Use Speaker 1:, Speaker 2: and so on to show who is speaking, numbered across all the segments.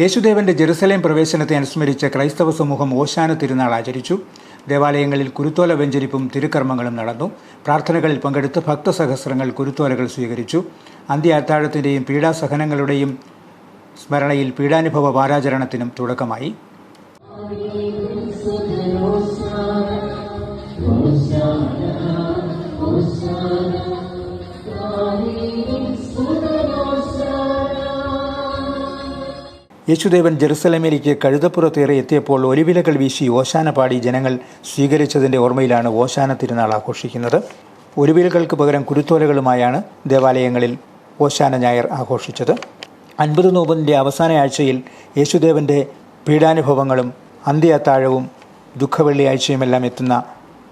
Speaker 1: യേശുദേവന്റെ Jerusalem പ്രവേശനത്തെ അനുസ്മരിച്ച് ക്രൈസ്തവ സമൂഹം ഓശാന തിരുനാൾ ആചരിച്ചു. ദേവാലയങ്ങളിൽ കുരുത്തോല വെഞ്ചരിപ്പും തിരുക്കർമ്മങ്ങളും നടന്നു. പ്രാർത്ഥനകളിൽ പങ്കെടുത്ത് ഭക്തസഹസ്രങ്ങൾ കുരുത്തോലകൾ സ്വീകരിച്ചു. അന്ത്യ അത്താഴത്തിന്റെയും പീഡാസഹനങ്ങളുടെയും സ്മരണയിൽ പീഡാനുഭവ വാരാചരണത്തിനും തുടക്കമായി. യേശുദേവൻ ജെറുസലേമിലേക്ക് കഴുതപ്പുറത്തേറെ എത്തിയപ്പോൾ ഒലിവിലകൾ വീശി ഓശാന പാടി ജനങ്ങൾ സ്വീകരിച്ചതിന്റെ ഓർമ്മയിലാണ് ഓശാന തിരുനാൾ ആഘോഷിക്കുന്നത്. ഒലിവിലകൾക്ക് പകരം കുരുത്തോലകളുമായാണ് ദേവാലയങ്ങളിൽ ഓശാന ഞായർ ആഘോഷിച്ചത്. അൻപത് നോമ്പിന്റെ അവസാന ആഴ്ചയിൽ യേശുദേവന്റെ പീഡാനുഭവങ്ങളും അന്ത്യത്താഴവും ദുഃഖവെള്ളിയാഴ്ചയുമെല്ലാം എത്തുന്ന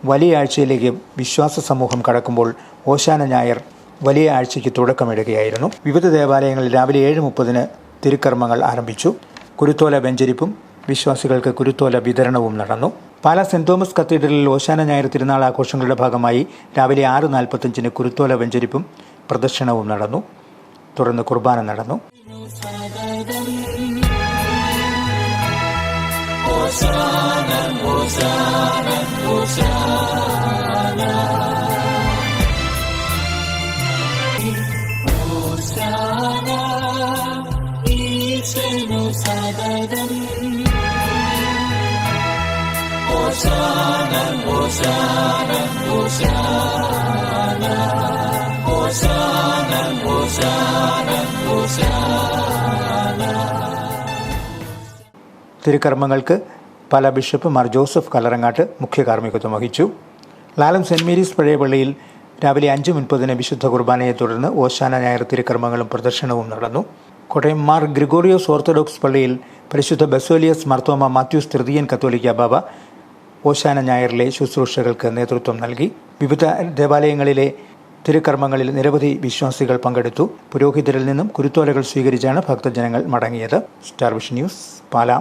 Speaker 1: വലിയ ആഴ്ചയിലേക്ക് വിശ്വാസ സമൂഹം കടക്കുമ്പോൾ ഓശാന ഞായർ വലിയ ആഴ്ചയ്ക്ക് തുടക്കമിടുകയായിരുന്നു. വിവിധ ദേവാലയങ്ങളിൽ രാവിലെ ഏഴ് മുപ്പതിന് തിരുക്കർമ്മങ്ങൾ ആരംഭിച്ചു. കുരുത്തോല വെഞ്ചരിപ്പും വിശ്വാസികൾക്ക് കുരുത്തോല വിതരണവും നടന്നു. പാലാ സെന്റ് തോമസ് കത്തീഡ്രലിൽ ഓശാന ഞായർ തിരുനാൾ ആഘോഷങ്ങളുടെ ഭാഗമായി രാവിലെ ആറ് നാൽപ്പത്തഞ്ചിന് കുരുത്തോല വെഞ്ചരിപ്പും പ്രദർശനവും നടന്നു. തുടർന്ന് കുർബാന നടന്നു. തിരുക്കർമ്മങ്ങൾക്ക് പല ബിഷപ്പ് മാർ ജോസഫ് കലറങ്ങാട്ട് മുഖ്യ കാർമ്മികത്വം വഹിച്ചു. ലാലം സെന്റ് മേരീസ് പഴയ പള്ളിയിൽ രാവിലെ അഞ്ച് മുപ്പതിന് വിശുദ്ധ കുർബാനയെ തുടർന്ന് ഓശാന ഞായർ തിരുക്കർമ്മങ്ങളും പ്രദർശനവും നടന്നു. കോട്ടയം മാർ ഗ്രിഗോറിയോസ് ഓർത്തഡോക്സ് പള്ളിയിൽ പരിശുദ്ധ ബസോലിയസ് മർത്തോമ മാത്യൂസ് തൃതീയൻ കത്തോലിക്ക ബാബ ഓശാന ഞായറിലെ ശുശ്രൂഷകൾക്ക് നേതൃത്വം നൽകി. വിവിധ ദേവാലയങ്ങളിലെ തിരുക്കർമ്മങ്ങളിൽ നിരവധി വിശ്വാസികൾ പങ്കെടുത്തു. പുരോഹിതരിൽ നിന്നും കുരുത്തോലകൾ സ്വീകരിച്ചാണ് ഭക്തജനങ്ങൾ മടങ്ങിയത്. Star vision news Pala.